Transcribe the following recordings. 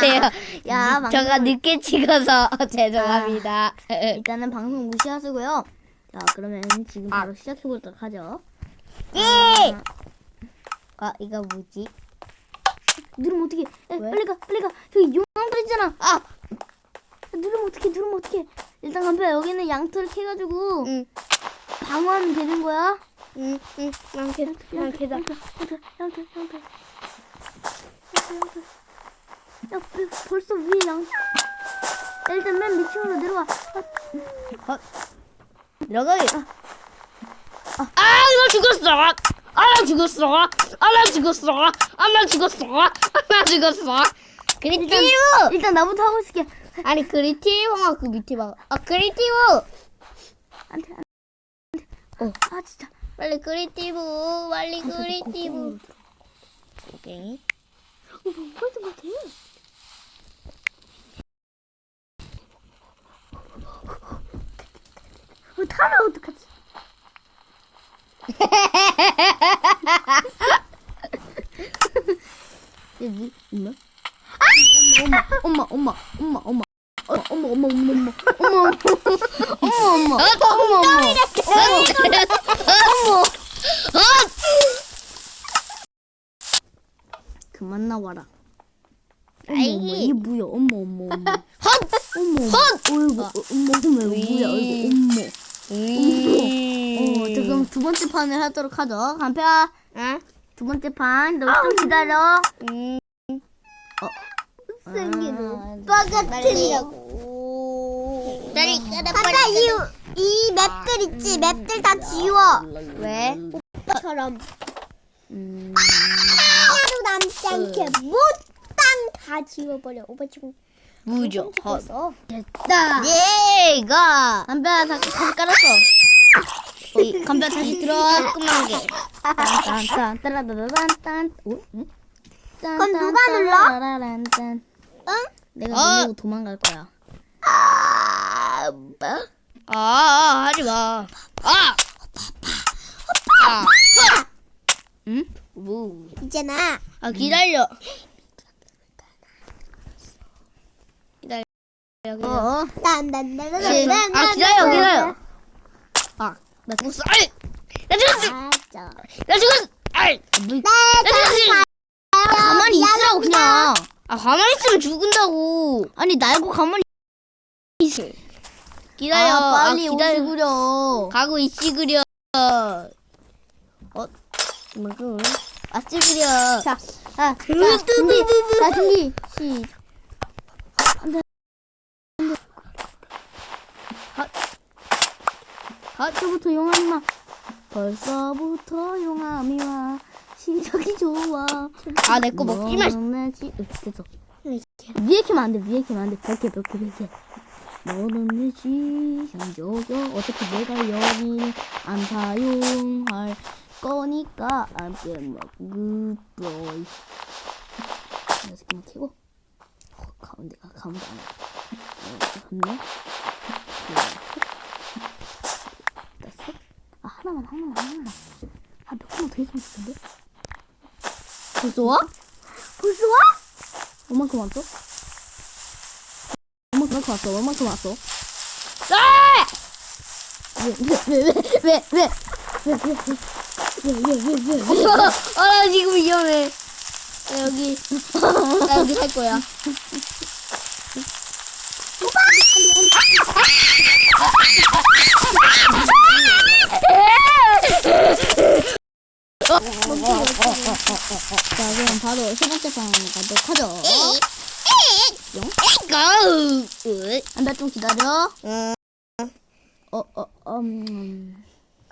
죄송해요. 야, 방송- 제가 늦게 찍어서 죄송합니다. 일단은 방송 무시하시고요. 자, 그러면 지금 바로 시작해보도록 하죠. 예! 아, 이거 뭐지? 누르면. 에, 빨리 가, 빨리 가. 저기 용암도 있잖아. 아, 누르면 어떡해, 누르면 어떡해. 일단 간표야, 여기는 양털 캐가지고 응, 방어하면 되는 거야. 응, 응, 계단. 양털, 양털, 양털, 양털. 양털, 양털. 야, 왜 벌써 위에 양. 야, 일단 맨 밑으로 내려와. 아, 들어가요. 아, 나 죽었어. 아, 나 죽었어. 아, 나 죽었어. 아, 나 죽었어. 아, 나 죽었어. 그리티브. 일단 나부터 하고 있을게. 아니 그리티브가 그 밑에 봐. 아 그리티브. 안 돼, 안 돼. 어. 아, 진짜. 빨리 그리티브. 빨리 그리티브. 오케이. 어, 뭐, 못해. 어, 타면 어떡하지? 여기? 엄마, 엄마, 엄마, 엄마, 엄마, 엄마, 엄마, 엄마, 엄마, 엄마, 엄마, 엄마, 엄마, 어, 엄마, 엄마. 어. 그만 나와라. 아이. 뭐야? 어머. 헛. 어머, 헛! 어이구, 어, 어머, 어머, 뭐야? 어이구, 어머. 어, 두 번째 판을 하도록 하죠. 간표야, 응? 두 번째 판. 너 좀 기다려. 음. 생기로. 빨리라고. 다리 까다 아까 이, 이 맵들 있지? 맵들 다 지워. 왜? 오빠처럼 음, 하루 남지 않게 못땅 다 지워버려. 오빠 지금 무조. 헛. 어 됐다. 얘가. 다시, 다시 깔았어. 이 간별 다시 들어. 조그만하게. 딴딴, 따라라란딴. 오? 응? 그럼 누가 눌러? 응? 내가 어. 누르고 도망갈 거야. 아, 뭐? 아, 아 하지 마. 아. 아. 응? 뭐. 있잖아. 아 기다려. 기다려. 기다려. 어, 딴딴딴딴딴. 아 기다려 기다려. 아, 나 죽었어. 아이, 나 죽었어. 맞아. 나 죽었어. 아이, 물, 나 죽었어. 가만히 있으라고, 그냥. 아 가만히 있으면 죽은다고. 아니, 날고 가만히 있어. 기다려. 아, 빨리 아, 기다려. 오시구려. 가고 있지 그려. 어, 뭐그? 아찌 그려. 자, 자, 자, 준비, 자, 준비, 시. 안 돼, 안 돼. 갓, 갓부터 용암이 와. 벌써부터 용암이와. 시작이 좋아. 아, 내 거 먹지 마. 너는 지, 으, 됐어. 위에 키면 안 돼, 위에 키면 안 돼. 벽에, 벽에, 벽에. 너는 내 지 향적여 어차피 내가 여기 안 사용할 거니까 안 빼먹을걸 이렇게만 캐고 어, 가운데가 가운데 안 해. 됐어? 아 하나만 하나만 하나만 아몇 개만 더 있으면 좋은데? 벌써 와? 벌써 와? 얼만큼 왔어? 얼만큼 왔어? 얼만큼 왔어? 아! 왜왜왜왜왜왜왜왜왜왜왜 아, 나 지금 위험해. 나 여기, 나 여기 살 거야. 자 그럼 바로 세 번째 판 가도록 하죠 고! 안돼 좀 기다려 음, 어어 음,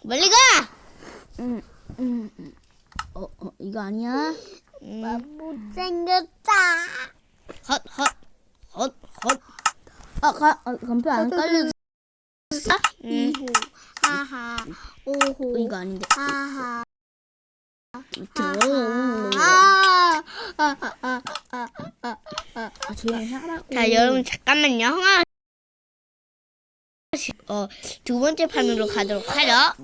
멀리 가! 음, 음, 음. 어, 어, 이거 아니야? 못생겼다. 헛, 헛, 헛, 헛. 아, 가, 아, 간표 안 깔려. 음. 하하. 오호. 어, 이거 아닌데. 하하. 아. 아. 자, 여러분, 잠깐만요. 형아. 어, 두 번째 판으로 가도록 하죠.